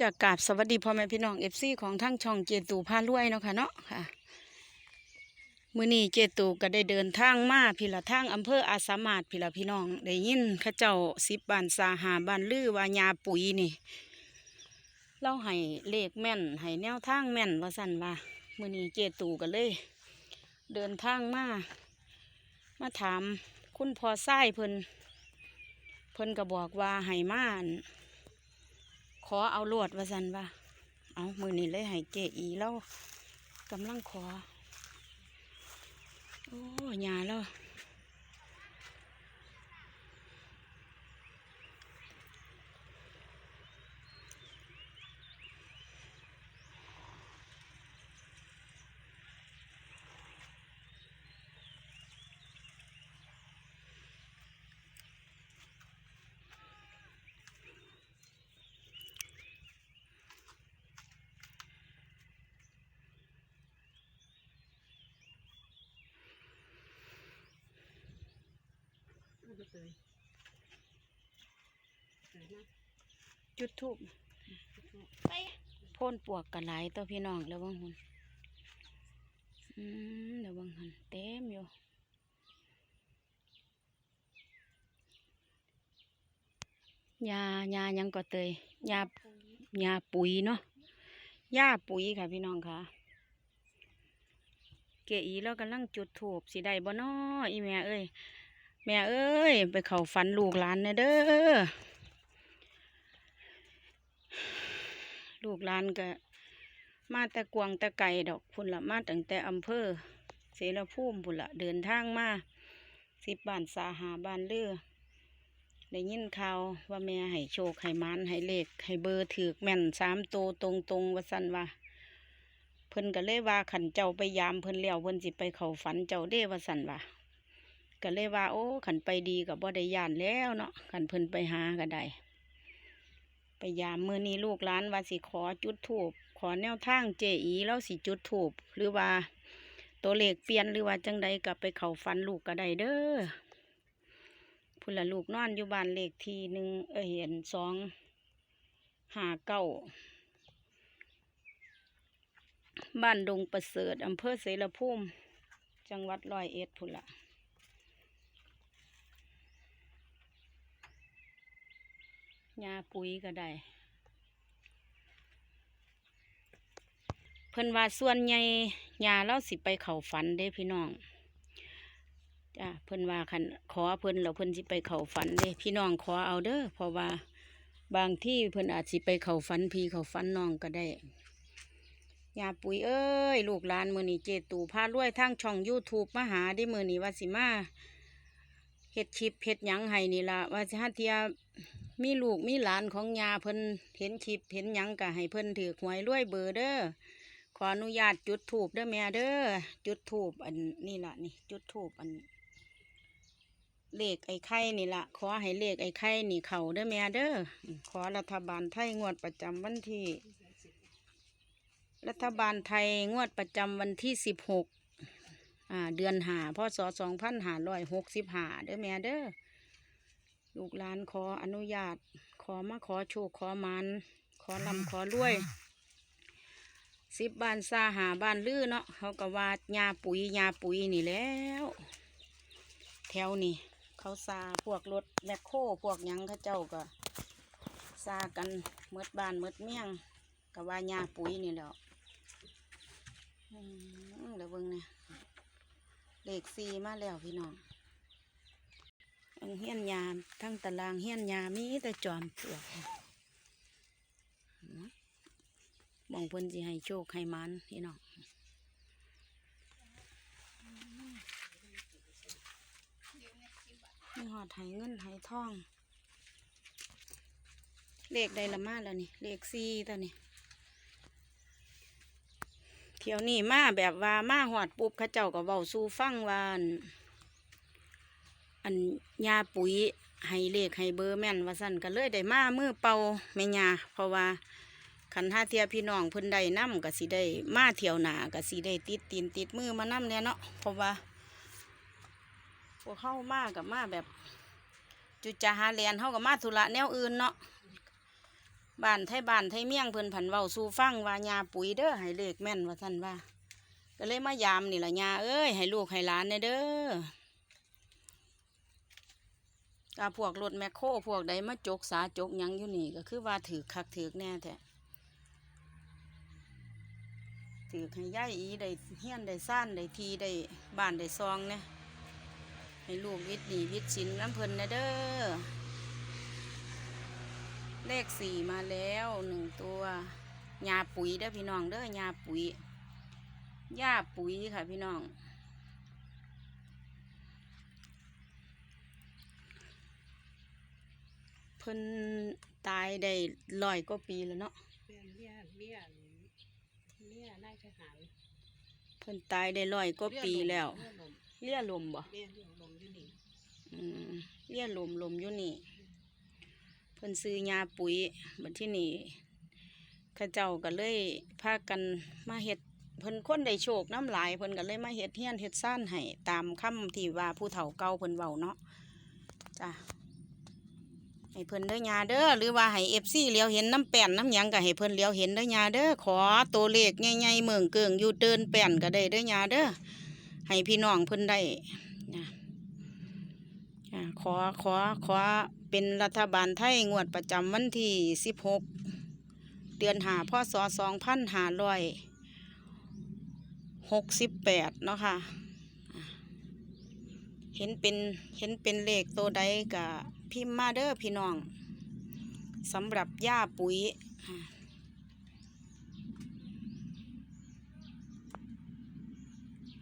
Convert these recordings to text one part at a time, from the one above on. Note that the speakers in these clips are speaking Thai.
จากราบสวัสดีพ่อแม่พี่น้องเอฟซีของทั้งช่องเจตูพารวยเนาะค่ะเนาะค่ะมื้อนี้เจตูก็ได้เดินทางมาพิละทางอำเภออาสามาดพิละพี่น้อง ได้ยินข้าเจ้าสิบบ้านสาหาบ้านลือวายาปุ๋ยนี่เล่าให้เลขแม่นให้แนวทางแม่นว่าสั่นว่ามื้อนี้เจตูก็เลย เดินทางมามาถามคุณพ่อไส้เพิ่นเพิ่นก็บอกว่าให้มาน ขอเอาลวดว่าสันว่าเอามือนี่เลยให้เจอีแล้วกำลังขอ โอ้ยาแล้ว จุดทูบพ่นปวกกันหลายตัวพี่น้องแล้วบางคนอืมแล้วบางคนเต็มอยู่ยายายังก็เตยยายาปุ๋ยเนาะยาปุ๋ยค่ะพี่น้องค่ะ เกอีแล้วกำลังจุดถูบสิได้บ่น้ออีแม่เอ้ย แม่เอ้ย ไปเข้าฝันลูกหลานนะเด้อ ลูกหลานก็ มาแต่กวางแต่ไก่ดอกพุ่นละมาตั้งแต่อำเภอ เสรภูมิพุ่นละเดินทางมาสิบบ้านสาหาบ้านเลือได้ยินข่าวว่าแม่ให้โชคให้มันให้เลขให้เบอร์ถือแม่นสามโตวตรงตรงว่าสันว่าเพิ่นก็เลยว่าขันเจ้าไปยามเพิ่นแล้วเพิ่นสิไปเข้าฝันเจ้าเด้ว่าสั่นว่า ก็เลยว่า โอ้ขันไปดีกับบ่ได้ย่านแล้วเนาะขันเพิ่นไปหาก็ได้ไปยามมือนี้ลูกหลานว่าสิขอจุดถูบขอแนวทางเจอีแล้วสิจุดถูบหรือว่า ตัวเลขเปลี่ยนหรือว่าจังใดก็ไปเข้าฝันลูกก็ได้เด้อพุ่นละลูกนอนอยู่บ้านเลขที่หนึ่งเออเห็นสองหาเก้าบ้านดงประเสริฐอำเภอเสรภูมิ จังหวัดร้อยเอ็ดพุ่นละ ยาปุ๋ยก็ได้ เพิ่นว่าส่วนใหญ่ยาเราสิไปเข่าฝันเด้พี่น้องจ้าเพิ่นว่าคันขอเพิ่นแล้วเพิ่นสิไปเข่าฝันเด้พี่น้องขอเอาเด้อเพราะว่าบางที่เพิ่นอาจสิไปเข่าฝันพี่เข่าฝันน้องก็ได้ยาปุ๋ยเอ้ยลูกหลานมือนี้เจตูพารวยทางช่อง YouTube มาหาได้มือนี้ว่าสิมาเฮ็ดคลิปเฮ็ดยังให้นี่ละว่าสิหาเทีย มีลูกมีหลานของยาเพิ่นเห็นคลิปเห็นหยังก็ให้เพิ่นถือหวยรวยเบอร์เด้อขออนุญาตจุดถูบเด้อแม่เด้อจุดถูบอันนี่ละนี่จุดถูบอันเลขไอ้ไข่นี่ละขอให้เลขไอ้ไข่นี่เข่าเด้อแม่เด้อขอรัฐบาลไทยงวดประจำวันที่ รัฐบาลไทยงวดประจำวันที่สิบหกอ่าเดือนหาพศสองพันหาร้อยหกสิบหาเด้อแม่เด้อ ลูกหลานขออนุญาต ขอมาขอโชคขอมันขอลำขอรวยสิบบ้านซาหาบ้านลือเนาะเขาก็ว่าหญ้าปุ๋ยหญ้าปุ๋ยนี่แล้ว แถวนี่เขาซาพวกรถแมคโครพวกยังเขาเจ้าก็ซากันเมดบ้านเมดเมี่ยงก็ว่าหญ้าปุ๋ยนี่แล้วเดี๋ยวเบิ่งเนี่ยเลขสี่มาแล้วพี่น้อง อันเฮียนยามทั้งตารางเฮียนยามีแต่จอมปลวกมองเพิ่นสิให้โชคให้มันพี่น้องนี่หอดไหเงินไหทอง เลขใดละมาแล้วนี่ เลขสี่ตัวนี่เที่ยวนี้มาแบบว่ามาหอดปุ๊บเขาเจ้าก็เว้าสู่ฟังวัน อันยาปุ๋ยให้เลขให้เบอร์แม่นว่าสั่นก็เลยได้มามือเป่าแม่ยาเพราะว่าคันท่าเทียพี่น้องเพิ่นได้นํก็สิได้มาเที่ยวหนาก็สิได้ติดตีนติดมือมานํแน่เนาะเพราะว่าพวกเข้ามากับมาแบบ จุจาหาเรียนเข้ากับมาธุระแนวอื่นเนาะบ้านไทยบ้านไทยเมียงเพิ่นผันเว้าสู่ฟังว่ายาปุ๋ยเด้อให้เลขแม่นว่าท่านว่า ก็เลยมายามนี่แหละยาเอ้ยให้ลูกให้หลานแน่เด้อ กาพวกรถแมคโครพวกใดมาจกสาจกยังอยู่นี่ก็คือว่าถือคักถือแน่แท้ถือให้ย่ายอีได้เฮี้ยนได้ซ่านได้ทีได้บ้านได้ซองเนี่ยให้ลูกวิทย์ดีวิทย์สินน้ำเพิ่นน่เด้อเลขสี่มาแล้วหนึ่งตัวยาปุ๋ยเด้อพี่น้องเด้อยาปุ๋ยหญ้าปุ๋ยค่ะพี่น้อง พิ่นตายได้ร้อยกว่าปีแล้วเนาะเป็นเมียเมียเมียนายทหารเพิ่นตายได้ร้อยกว่าปีแล้วเลี้ยลมเลี้ยลมบ่เลี้ยเลี้ยลมอยู่นี่อืมเลี้ยลมลมอยู่นี่เพิ่นซื้อยาปุ๋ยบัดที่นี่เข้าเจ้าก็เลยพากันมาเฮ็ดเพิ่นคนได้โชคน้ำหลายเพิ่นก็เลยมาเฮ็ดเฮียนเฮ็ดซ่านให้ตามคำที่ว่าผู้เฒ่าเก่าเพิ่นเว้าเนาะจ้ะ ให้เพิ่นเด้อยาเด้อหรือว่าให้ FC เลี้ยวเห็นน้ำแป้นน้ำหยังก็ให้เพิ่นเลี้ยวเห็นเด้อยาเด้อขอตัวเลขใหญ่ๆเมืองเกิงอยู่เดินแป้นก็ได้เด้อยาเด้อให้พี่น้องเพิ่นได้นะขอขอขอเป็นรัฐบาลไทยงวดประจำวันที่สิบหกเดือนหาพศสองพันหาร้อยหกสิบแปดเนาะค่ะเห็นเป็นเห็นเป็นเลขตัวใดกับพิมพ์มาเด้อพี่น้องสำหรับย่าปุ๋ย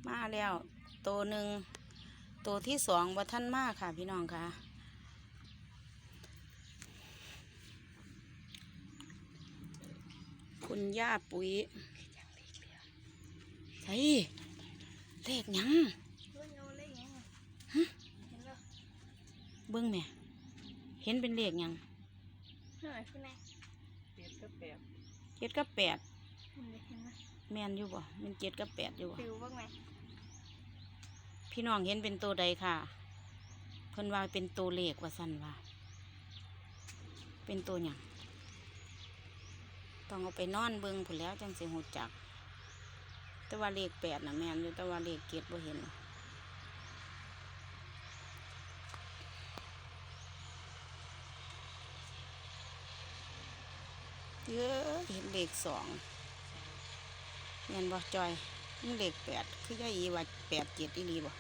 มาแล้วตัวหนึ่งตัวที่สองว่าท่านมากค่ะพี่น้องค่ะคุณย่าปุ๋ยใช่เลขยังเบิ้งแม่ เห็นเป็นเลขหยังเปียกก็แปดเจ็ดกับแปดแมนอยู่บ่แมันเจ็ดกับแปดอยู่บ่ฟิวบ้างไหมพี่น้องเห็นเป็นตัวใดค่ะ เพิ่นว่าเป็นตัวเลขว่าสั่นว่าเป็นตัวหยังต้องเอาไปนอนเบิ่งผุนแหล้วจังสิหูจัก แต่ว่าเลขแปดนะแม่นอยู่แต่ว่าเลขเจ็ดบ่เห็น เยเห็นเลขสองแม่นบ่จอยนี่เลขแปดคือย่าอีว่าแปดเจ็ดอีหลีบ่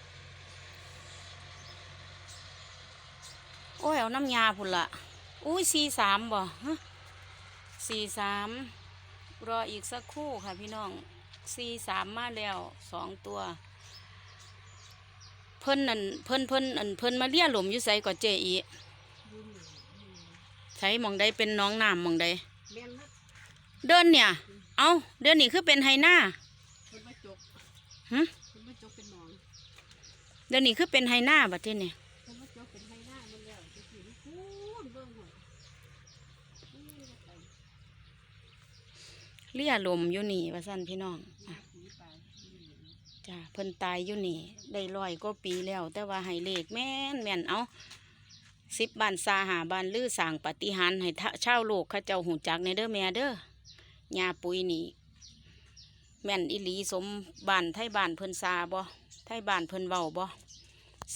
โอ้ยเอาน้ำยาพุ่นละอุ้ยสี่สามบ่ฮะสี่สามรออีกสักครู่ค่ะพี่น้องสี่สามมาแล้วสองตัว เพิ่นนั่นเพิ่นเพิ่นอันเพิ่นมาเลี้ยหลุมอยู่ใส่ก่อเจอียุ่นนี่ใช้มองได้เป็นน้องน้ำมองได้แม่นนะ เดินเนี่ย เอาเดินนี่คือเป็นไฮหน้าคนมาจกหึคนมาจกเป็นหนองเดินนี่คือเป็นไฮหน้าบัดนี้เนี่ยคนมาจกเป็นไห้หน้ามันแล้วจะสิมันคูนเบิ่งหน่อยนี่ก็ไปเลี้ยลมอยู่นี่ว่าสั่นพี่น้องอะผีไปนี่จ้าเพิ่นตายอยู่นี่ ได้ร้อยกว่าปีแล้ว แต่ว่าให้เลขแม่นแม่นเอาสิบบ้านซาหาบ้านลือสร้างปาฏิหารย์ให้ทะชาวโลกเขาเจ้าหูจักในเด้อแม่เด้อ ยาปุ๋ยนี่แม่นอิลีสมบ้านไทยบ้านเพิ่นซาบ่ไทยบ้านเพิ่นเว้าบ่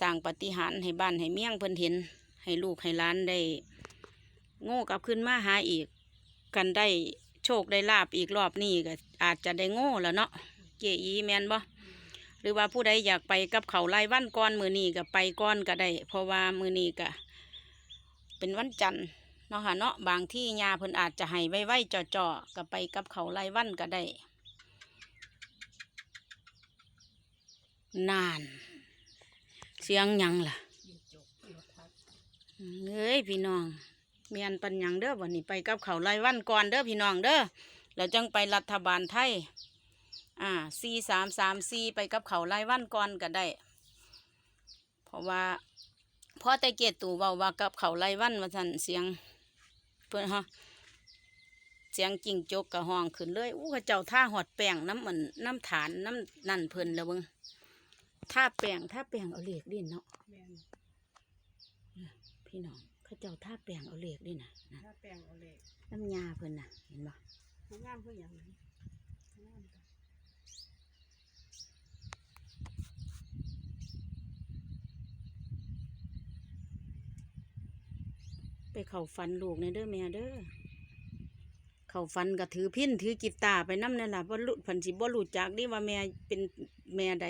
สร้างปฏิหารให้บ้านให้เมี่ยงเพิ่นเห็น ให้ลูกให้ล้านได้ โง่กลับขึ้นมาหาอีก กันได้โชคได้ลาบอีกรอบนี้ก็อาจจะได้โง่แล้วเนาะเจอีแมนบ่หรือว่าผู้ใดอยากไปกับเขารายวันก่อนมือนี้ก็ไปก่อนก็ได้ เพราะว่ามือนี้ก็เป็นวันจันทร์ เนาะค่ะเนาะบางที่ยาเพิ่นอาจจะให้ไว้ไว้จ่อๆก็ไปกับเขารายวันก็ได้ นาน เสียงยังล่ะยิงจกยิงทักเอ้ยพี่น้องเมียนปัญญังเด้อวันนี้ไปกับเขารายวันก่อนเด้อพี่น้องเด้อแล้วจังไปรัฐบาลไทย อ่าสี่สามสามสี่ไปกับเขารายวันก่อนก็ได้ เพราะว่าพอแต่เกียรตู่เบาว่ากับเขารายวันว่าสันเสียง เพื่อนฮะเสียงจิงจกกระห้องขึ้นเลยอู้เขาเจ้าท่าหอดแป้งน้ำมันน้ำฐานน้ำนั่นเพิ่นแล้วเบิ่งท่าแป้งท่าแป้งเอาเหล็กดินเนาะแม่นพี่น้องเขาเจ้าท่าแปลงเอาเหล็กด้วยนะนะถ้าแป้งเอาเลยน้ำยาเพิ่นน่ะเห็นบ่มันงามเพื่ออย่างนั้นงามจ้ะ ไปเข้าฟันลูกในเด้อแม่เด้อเข้าฟันก็ถือพินถือกีตาร์ไปนำนั่นล่ะบ่รู้เพิ่นสิบ่รู้จักเดิว่าแม่เป็นแม่ใด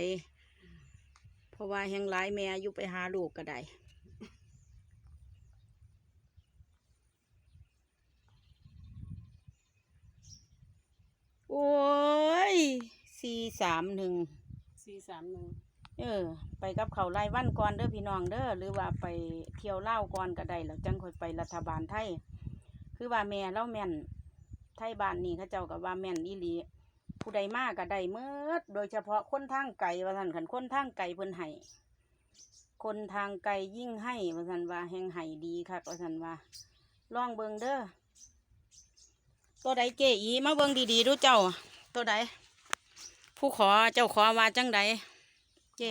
เพราะว่าแห่งหลายแม่อยู่ไปหาลูกก็ได้โอ้ยสี่สามหนึ่งสี่สามหนึ่ง เออ ไปกับเขารายวันก่อนเด้อพี่น้องเด้อหรือว่าไปเที่ยวเล่าก่อนก็ได้แล้วจังค่อยไปรัฐบาลไทย คือว่าแม่เล่าแม่นไทยบ้านนี่เขาเจ้ากับว่าแม่นอีหลีผู้ใดมากก็ได้เมื่อโดยเฉพาะคนทางไกลว่าท่านขันคนทางไกลเพิ่นให้คนทางไกลยิ่งให้ว่าท่านว่าแห่งให้ดีคักว่าท่านว่าลองเบิงเด้อตัวใดเจอีมาเบิงดีๆดูเจ้า ตัวใดผู้ขอเจ้าขอว่าจังใด เจ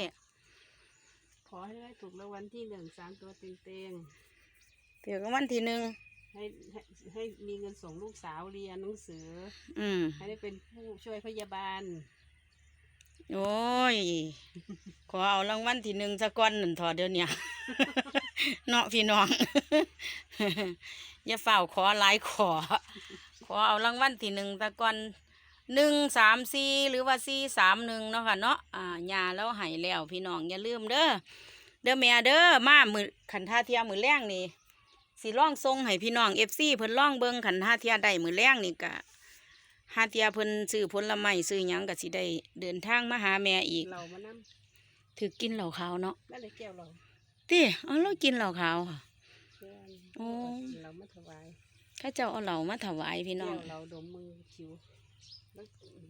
ขอให้ได้ถูกรางวัลที่หนึ่งสามตัวเต็งเพียงวันที่หนึ่งๆให้ให้ให้มีเงินส่งลูกสาวเรียนหนังสือ อืม ให้ได้เป็นผู้ช่วยพยาบาล โอ้ย ขอเอารางวัลที่หนึ่งสักก้อนหนึ่งถอดเดี๋ยวเนี้ เนาะพี่น้อง อย่าเฝ้าขอหลายขอ ขอเอารางวัลที่หนึ่งสักก้อน หนึ่งสามสี่หรือว่าสี่สามหนึ่งเนาะค่ะเนาะอ่ายาแล้วใหายแล้วพี่น้องอย่าลืมเด้อเด้อแม่เด้อมามือขันท่าเทียมือแรงนี่สิล่องทรงให้พี่น้องเอฟซีเพิ่นล่องเบิงขันท่าเทียได้มือแรงนี่กะหาเทียเพิ่นซื้อผลไม้ซื้อหยังก็สิได้เดินทางมาหาแม่อีกเรามานั่งถือกินเหล่าขาวเนาะนั่นเลยแก้วเราติเอาเรากินเหล่าขาวค่ะเพื่อนโอ้เรามาถวายข้าเจ้าเอาเหล่ามาถวายพี่น้แก้องวเราดมมือคิวแล้ว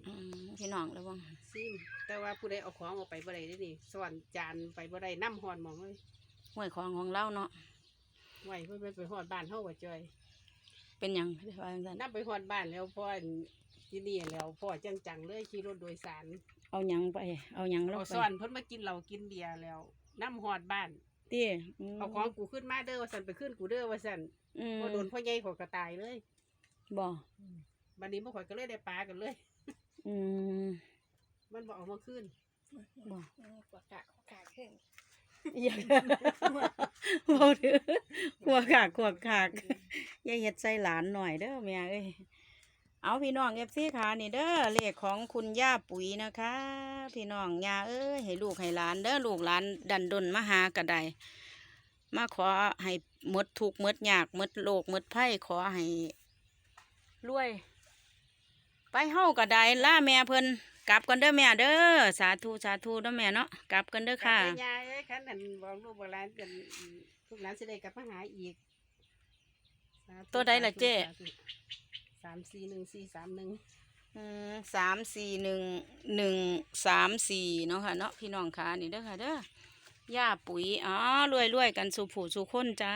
อืมพี่น้องแล้วว่าซิมแต่ว่าผู้ใดเอาของออกไปบ่ได้เด้อนี่สวรรค์จานไปบ่ได้น้ำหอนหมองเลยห้วยของของเราเนาะไหวเพื่อนไปหอดบ้านเฮาว่าจอยเป็นหยังได้ว่าจังซั่นน้ำไปหอดบ้านแล้วพ่อที่นี่แล้วพ่อจังๆเลยขี่รถโดยสารเอาหยังไป เอาหยังลงเอาไปซ่อนเพิ่นมากินเหล้ากินเบียร์แล้วน้ำหอดบ้าน ติมเอาของกูขึ้นมาเด้อว่าสันไปขึ้นกูเด้อว่าสันอืมพอโดนพ่อใหญ่เขอยกระตายเลยบ่ บัดนี้เมื่อข่อยก็เลยได้ปลากันเลย อืมมันบอกเอามาขึ้นบ่กว่ากะกะขึ้นอย่าบ่ถือขวกขากขวกขากอย่าเฮ็ดใส่หลานหน่อยเด้อแม่เอ้ยเอาพี่น้อง FC ขานี่เด้อเลขของคุณย่าปุ๋ยนะคะ พี่น้องย่าเอ้ยให้ลูกให้หลานเด้อลูกหลานดันดนมาหากระไดมาขอให้หมดทุกข์หมดยากหมดโลกหมดภัยขอให้รวย ไปเฮากระไดล่าแม่เพิ่นกลับกันเด้อแม่เด้อสาธุสาธุเด้อแม่เนาะกลับกันเด้อค่ะกลับไปยายเอ้ยคันนั่นบอกลูกบอกหลานกันลูกหลานสิได้กลับมาหาอีกสาธุตัวใดล่ะเจ๊สาธุสามสี่หนึ่งสี่สามหนึ่งอืมสามสี่หนึ่งหนึ่งสามสี่เนาะค่ะเนาะพี่น้องค่ะนี่เด้อค่ะเด้อย่าปุ๋ยอ๋อรวยรวยๆกันสู่ผู้สู่คนจ้า